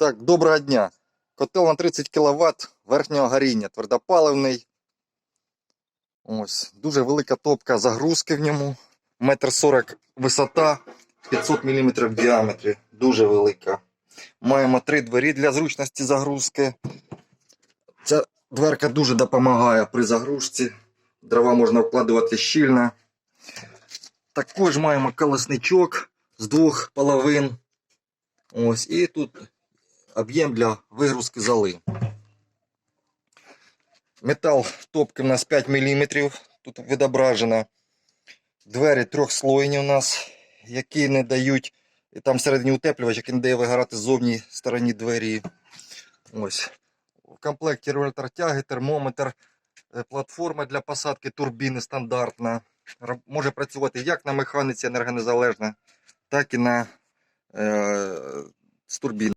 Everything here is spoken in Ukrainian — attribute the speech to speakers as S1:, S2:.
S1: Так, доброго дня. Котел на 30 кВт верхнього горіння, твердопаливний. Ось, дуже велика топка загрузки в ньому. Метр 40 висота, 500 мм в діаметрі. Дуже велика. Маємо три двері для зручності загрузки. Ця дверка дуже допомагає при загрузці. Дрова можна вкладувати щільно. Також маємо колосничок з двох половин. Ось, і тут об'єм для вигрузки золи. Метал топки у нас 5 мм. Тут відображено. Двері трьохслойні у нас, які не дають. І там всередині утеплювач, який не дає вигорати ззовні стороні двері. Ось. В комплекті регулятор тяги, термометр, е, платформа для посадки турбіни стандартна. Може працювати як на механіці енергонезалежна, так і на е, з турбіни.